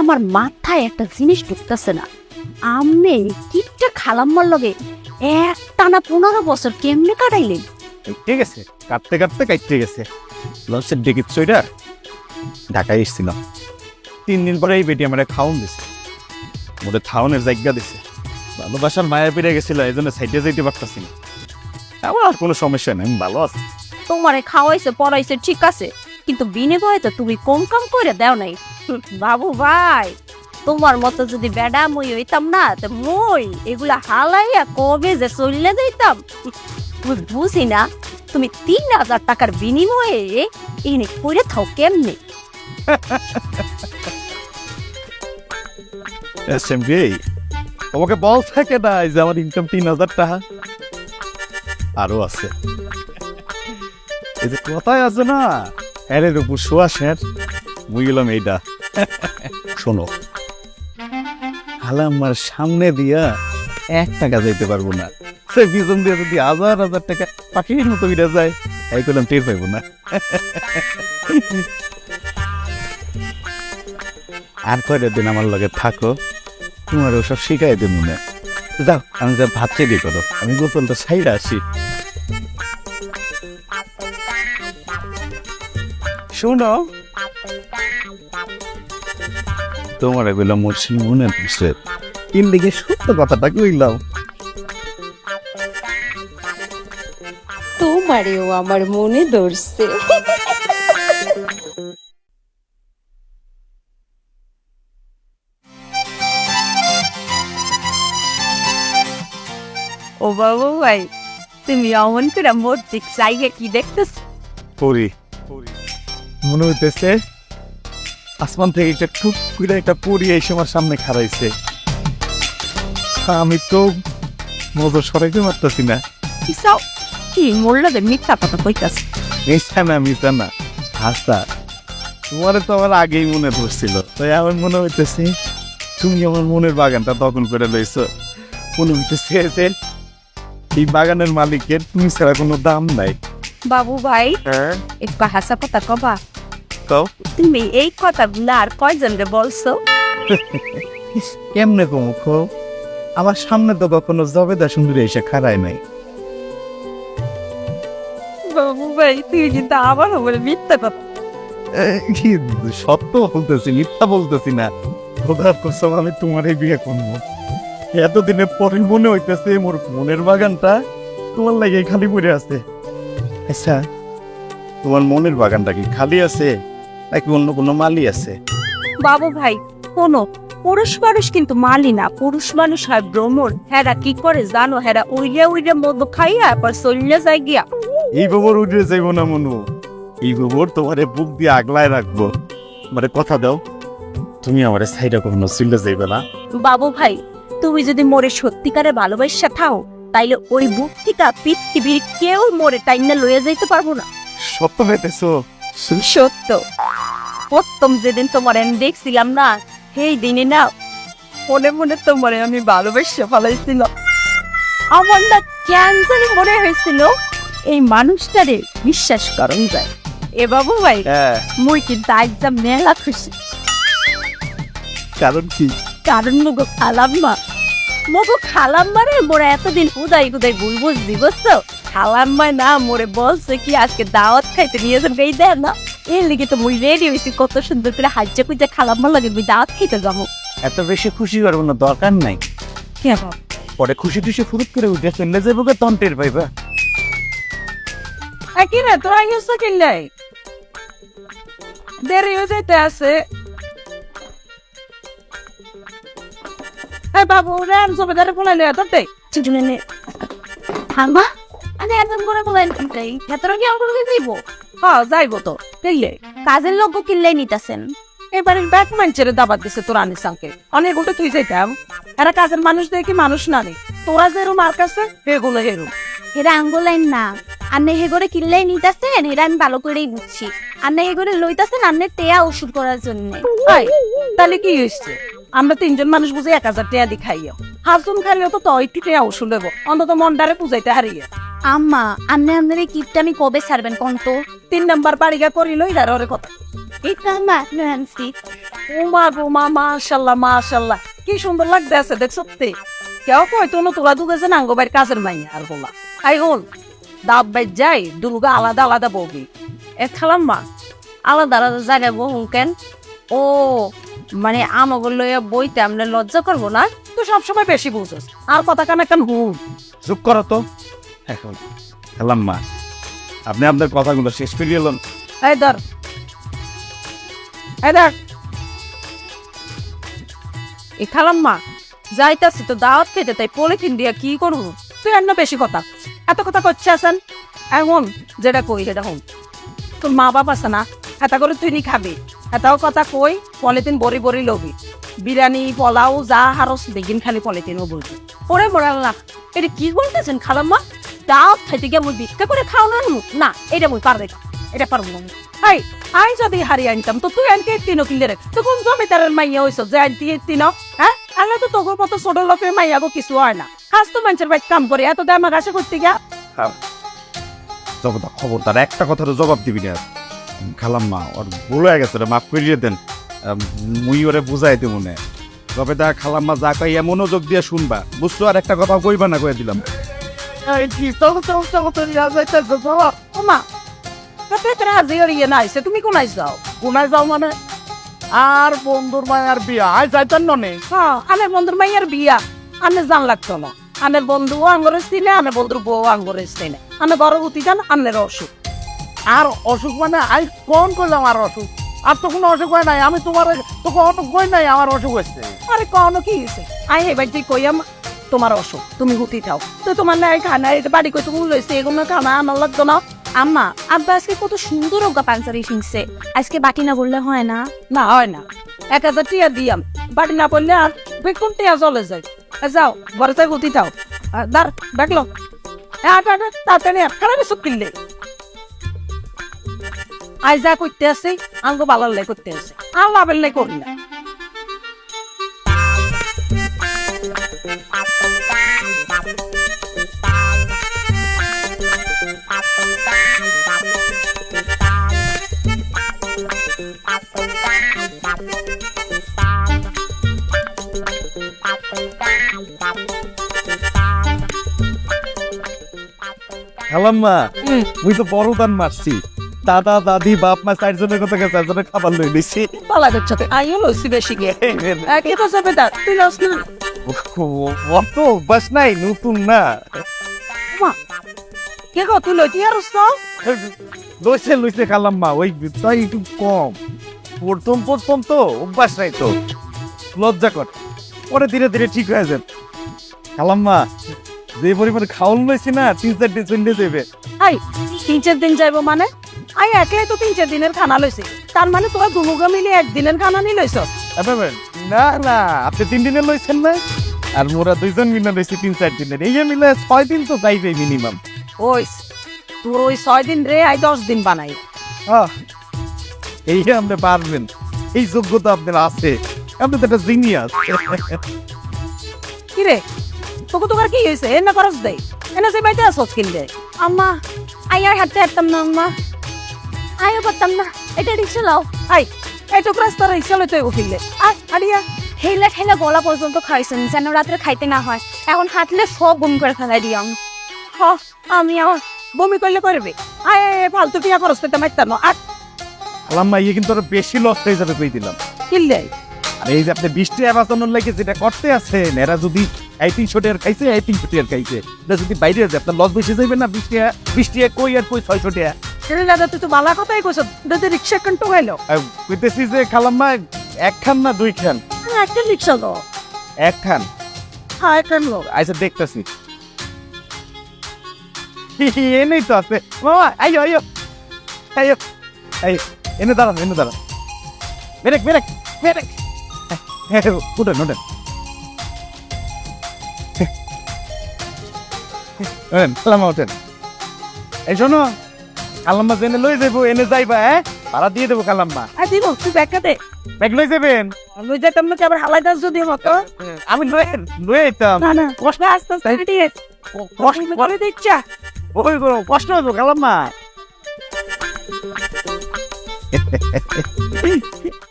আমার মাথায় একটা জিনিস ঢুকতেছে না। আমনে কিটটা খালাম্মার লগে এক টানা পনেরো বছর কেমনে কাটাইলেন? ঠিক আছে কাটতে কাটতে কাটতে গেছে। লঞ্চের ডেকির চইটা ঢাকায় এসেছিলাম তিন দিন পরে এই বেটি আমার খাওন দিছে। মোটে থাউনের জায়গা দিছে। ভালোবাসার মায়া পেরে গেছিল এই জন্য সাইডে যাইতে পারতাছি না। আমার আর কোনো সমস্যা নেই আমি ভালো আছি। তোমারে খাওয়াইছে পড়াইছে ঠিক আছে। কিন্তু বিনিময়ে তো তুমি কম কাম করে দাও নাই। বাবু ভাই, তোমার মতো যদি বেডা মই হইতাম না, তো মই এগুলা হালাইয়া কবে যে চললে যাইতাম? তুমি বুঝি না তুমি তিন হাজার টাকার বিনিময়ে এনে করে থাও কেমনে? এসএমবি তোমাকে বল থাকে না যে আমার ইনকাম তিন হাজার টাকা? আরও আছে। এই যে কথায় আছে না এরের উপর শোয়া মুই গেলাম এইটা। শোনো। হালা আমার সামনে দিয়া এক টাকা যাইতে পারব না। সে পিছন দিয়ে যদি হাজার হাজার টাকা পাখির মতো বিরা যায় এই করলাম টের পাইবো না। আর কয়টা দিন আমার লগে থাকো তোমার ওসব শিখাই দেব মনে যাও, আমি যা ভাত রেডি করো, আমি গোসলটা সাইডে আসি। শোনো। তোমার এগুলো মরছি মনে পড়ছে। তিন দিকে সত্য কথাটা কইলাম। তোমারেও আমার মনে ধরছে। ও বাবু ভাই তুমি অমন করে মোর দিক চাইয়ে কি দেখতেছ? পরি মনে হইতেছে আসমান থেকে একটা টুক করে একটা পরি এসে আমার সামনে খাড়াইছে। আমি তো নজর সরাইতে পারতেছি না। কিসাও কি মোল্লাদের মিথ্যা কথা কইতাছ? মিশা না মিশা না। হাসা তোমারে তো আমার আগেই মনে ধরছিল তাই আমার মনে হইতেছে তুমি আমার মনের বাগানটা দখল করে লইছো। মনে হইতেছে যে এই বাগানের মালিকের তুমি ছাড়া কোনো দাম নাই। বাবু ভাই হ্যাঁ? একটু হাসা কথা কবা। তো তুমি এই কথাগুলো আর কয়জন রে বলছো? কেমনে কমুখ আমার সামনে তো কখনো জবেদা সুন্দরী এসে খাড়ায় নাই। বাবু ভাই তুই কিন্তু আবার বলে মিথ্যা কথা। কি সত্য বলতেছি মিথ্যা বলতেছি না। খোদার কসম আমি তোমারই বিয়ে করব। এতদিনে পরে মনে হইতেছে মোর মনের বাগানটা তোমার লাগে খালি পড়ে আছে। আচ্ছা তোমার মনের বাগানটা কি খালি আছে? নাকি অন্য কোনো মালি আছে? বাবু ভাই শোনো পুরুষ মানুষ কিন্তু মালি না। পুরুষ মানুষ হয় ভ্রমণ হেরা কি করে জানো? হেরা উইরে উইরে মদ খাইয়া পর চলিয়ে যায় গিয়া। এই গোবর উঠে যাইব না মনু। এই গোবর তোমারে বুক দিয়ে আগলায় রাখব। মানে কথা দাও। তুমি আমারে সাইডে কখনো চলে যাইবে না। বাবু ভাই তুমি যদি মোরে সত্যিকারে ভালোবাসা থাও তাইলে ওই বুক থেকে পৃথিবীর কেউ মোরে টাইনা লয়ে যাইতে পারব না। সত্য হইতেছো। সত্য। প্রথম যেদিন তোমার আমি দেখছিলাম না সেই দিনে না মনে মনে তোমারে আমি ভালোবেসে ফেলাইছিলাম। আমার না ক্যান্সারই মনে হয়েছিল। এই মানুষটারে বিশ্বাস করুন যায়। এ বাবু ভাই হ্যাঁ। মুই কিন্তু একদম মেলা খুশি। কারণ কি? কারণ মগো খালাম্মা। মগো খালাম্মারে মোরা এতদিন উদাই উদাই বুলবুল দিবস তো। খালাম্মা না মোরে বলছে কি আজকে দাওয়াত খাইতে নিয়ে যাবে এই দেয় না। এর লিগে তো মুই রেডি হয়েছি কত সুন্দর করে হাজ্জা কুজা খালাম্মার লাগে মুই দাওয়াত খাইতে যাব। এত বেশি খুশি করব না দরকার নাই। কে বাবা? পরে খুশি টুসি ফুরুত করে উঠে চলে যাব গে তন্টের পাইবা। কি রে তোরা গেছ কিনলাই দেরি হয়ে যেতে আছে। এই বাবু রে আমি জমিদারে ফোনাই লইয়া তোর দেই। চিটুনে হামা আমি একদম করে বলেন ভেতরে কি অঙ্ক দিব। হ্যাঁ যাইবো তো। দেখলে কাজের লোক কিনলে নিতেছেন। এবারে ব্যাক মাইনচেরে দাবাত দিছে তোর আনিস আঙ্কেল। অনেক উল্টো তুই যাইতাম। এরা কাজের মানুষ দেখি মানুষ না রে। তোরা যেরম আর কাছে এগুলো হেরুম হেরা আঙ্গুলাইন না। আন্নে হেগরে কিনলেই নিতেছেন হেরা আমি ভালো করেই বুঝছি। আন্নে হেগরে লইতাছেন আন্নে টেয়া ওষুধ করার জন্য। তাহলে কি হয়েছে? আমরা তিনজন মানুষ বুঝে এক হাজার টাকা দি খাইও হাফজন খাইলেও তো একটু টাকা ওষুধ দেবো অন্তত মনটারে পুজাইতে হারিয়ে। আম্মা আন্নে আন্নের এই কিপটা আমি কবে ছাড়বেন কোন তো? তিন নাম্বার বাড়ি গা করিল ইলার ওরে কথা। এটা মা উমা গোমা মাশাল্লাহ মাশাল্লাহ কি সুন্দর লাগতেছে দেখছ তে কেউ কয় তো তোরা দুগেছে নাঙ্গো বাইর কাজের মাই আর বলা। আই হল দাব বাই যাই দুলগা আলাদা আলাদা বগি এ খালাম মা আলাদা আলাদা জায়গায় বহু কেন? ও মানে আমাকে লইয়া বইতে আমরা লজ্জা করব না। তুই সবসময় বেশি বুঝছিস আর কথা কান এখন হুম চুপ করো তো। এখন খেলাম মা। আপনি আপনার কথাগুলো শেষ করে এলেন এই ধর। এই দেখ। এ খালাম মা যাইতাছি তো দাওয়াত খেতে তাই পলিথিন দিয়া কি করব? তুই অন্য বেশি কথা। এত কথা করছে আছেন? এখন যেটা কই সেটা হন। তোর মা বাপ আছে না? এটা করে তুই নি খাবি? এটাও কথা কই, পলিথিন বড়ি বড়ি লবি। বিরিয়ানি, পোলাও, যা হারস বেগিন খালি পলিথিনও বলবি। ওরে মোর আল্লাহ এটা কি বলতেছেন খালাম্মা? দাওয়াত খাইতে গিয়ে মুই ভিক্ষা করে খাও না নু? না এটা মুই পারবে না। এটা পারব না। এই আই যদি হারি আনতাম, তো তুই আনকে তিনো কিনলে রে। তো কোন জমিদারের মাইয়া হইছ, যে আনতি তিন হ্যাঁ? আল্লাহ তো তোর মতো ছোট লোকের মাইয়া গো কিছু হয় না। খাস তো মানুষের বাইক কাম করে, এত দাম আকাশে করতে গিয়া। খবরদার, একটা কথার জবাব দিবি না। খালাম মা ওর ভুল হয়ে গেছে রে মাফ করিয়ে দেন। মুই ওরে বুঝাই দিব মনে তবে দা খালাম মা যা কই মনোযোগ দিয়ে শুনবা। বুঝছ আর একটা কথা কইবা না কয়ে দিলাম। ইয়ে না তুমি কোন আইস যাও? কোনায় যাও মানে? আর বন্ধুর মায়ের বিয়া আয় যাইতেন ননে। হ্যাঁ আনের বন্ধুর মাইয়ার বিয়া আনে জান লাগতো না। আনের বন্ধু আঙ্গরের চিনে আনের বন্ধুর বউ আঙ্গরের চিনে আনে গর্ভবতী জান আনের অসুখ। আর অসুখ মানে আই, কোন করলাম আর অসুখ? আর তো কোনো অসুখ হয় নাই। আমি তোমার তো কোনো কই নাই আমার অসুখ হয়েছে। আরে কনো কি হয়েছে? আই এবার যে কইয়াম তোমার অসুখ, তুমি হুতি থাও। তো তোমার নাই খানা এটা বাড়ি কই তুমি লইছে, এগুলো খানা আনার লাগতো না আম্মা, আব্বা আজকে কত সুন্দর অজ্ঞা পাঞ্চারি শিখছে। আজকে বাটি না বললে হয় না? না, হয় না। এক হাজার টিয়া দিয়াম। বাটি না পড়লে আর বেকুন টিয়া চলে যায়। যাও, ঘরে তাই হুতি থাও। আর দার দেখল তাড়াতাড়ি খারাপ সব কিনলে। আই যা করতে আছে আঙ্গ বালার লাই করতে আছে। আর লাভের লাই করি না। মা। মুই তো বড় দান মারছি। দাদা দাদি বাপ মা চারজনের কথা চারজনের খাবার লই নিছি। পালা করছে আইও লইছি বেশি গিয়ে। কে তো যাবে দার তুই লস না। ওর তো অভ্যাস নাই নতুন না। মা কে গো তুই লইতি আর লইছে লইছে খালাম মা ওই তাই একটু কম। প্রথম প্রথম তো অভ্যাস নাই তো। লজ্জা কর। পরে ধীরে ধীরে ঠিক হয়ে যাবে। খালাম মা যে পরিমাণে খাওয়ান লইছি না তিন চার দিন চলে যাবে তিন চার দিন যাইবো মানে? আই একলাই তো তিন চার দিনের খানা লইছি তার মানে তোরা দুনুগা মিলে একদিনের খানা নি লইছ না না আপনি তিন দিনের লইছেন না? আর মোরা দুইজন মিলে লইছি তিন চার দিনের। এই মিলে ছয় দিন তো যাইবে মিনিমাম ওই তোর ওই ছয় দিন রে আই দশ দিন বানাই। এই আপনি পারবেন। এই যোগ্যতা আপনার আছে। আপনি তো একটা জিনিয়াস কি রে? তোকে তোকার কি হয়েছে? এনে খরচ দেয় এনে যে বাইতে আসছ কিনলে। আম্মা আই আর হাঁটতে হাঁটতাম না আম্মা। আয়ও পারতাম না এটা রিক্সা লাও। আই এই তো রাস্তা রিক্সা লইতে উঠিলে। আয় আড়িয়া হেলা ঠেলা গলা পর্যন্ত খাইছেন যেন রাত্রে খাইতে না হয় এখন হাঁটলে সব বমি করে ফেলাই দিই আমি হ আমি আমার বমি করলে করবে আয় আয়, ফালতু টিয়া খরচ পেতে মারতাম না আর আলাম্মা ইয়ে কিন্তু আরও বেশি লস হয়ে যাবে কই দিলাম। কিনলে আর এই যে আপনি বৃষ্টি বাঁচানোর লাগে যেটা করতে আছেন এরা যদি এই তিনশো টাকার খাইছে এই তিনশো টাকার খাইছে। এটা যদি বাইরে যায় আপনার লস বেশি যাবে না বৃষ্টি বৃষ্টি কই আর কই ছয়শো টাকা? ছেলে দাদা তুই তো বালা কথাই কইছ। দাদা রিক্সা কেন টোকাইলো কইতেছি যে খালাম্মা এক খান না দুই খান একটা রিক্সা তো এক খান হ্যাঁ কেন লোক আচ্ছা দেখতেছি। এনেই তো আছে। মামা আইও আইও আইও আইও এনে দাঁড়ান এনে দাঁড়ান বেরেক বেরেক বেরেক। হ্যাঁ উঠেন উঠেন। উঠেন উঠেন। এই শোনো কালাম্মা জেনে লই যাব এনে যাইবা হ্যাঁ ভাড়া দিয়ে দেবো কালাম্মা। আর দিব তুই ব্যাগটা দে। ব্যাগ লই যাবেন? লই যাই তোমাকে আবার হালাই দাস যদি মতো আমি লই লই যেতাম না না কষ্ট আস্তে আস্তে দিয়ে কষ্ট করে দিচ্ছা ওই গো কষ্ট হতো কালাম্মা